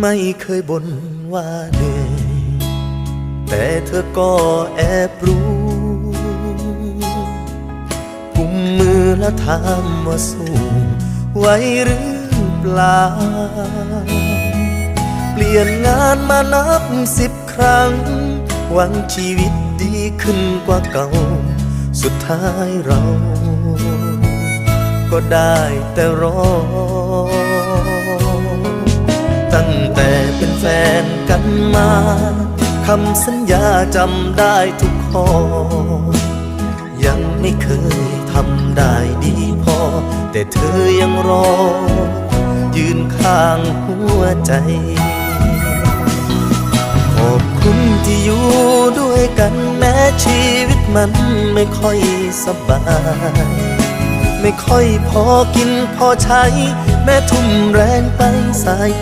ไม่เคยบ่นว่าเหนื่อย แต่เธอก็แอบรู้กุมมือและถามว่าสู้ไหวหรือเปล่า เปลี่ยนงานมานับสิบครั้ง หวังชีวิตดีขึ้นกว่าเก่า สุดท้ายเรา ก็ได้แต่รอ ตั้งแต่เป็นแฟนกันมาคำสัญญาจำได้ทุกข้อ ยังไม่เคยทำได้ดีพอ แต่เธอยังรอ ยืนข้างหัวใจ ขอบคุณที่อยู่ด้วยกันแม้ชีวิตมันไม่ค่อยสบายไม่ค่อยพอกินพอใช้ แม้ทุ่มแรงไปสาย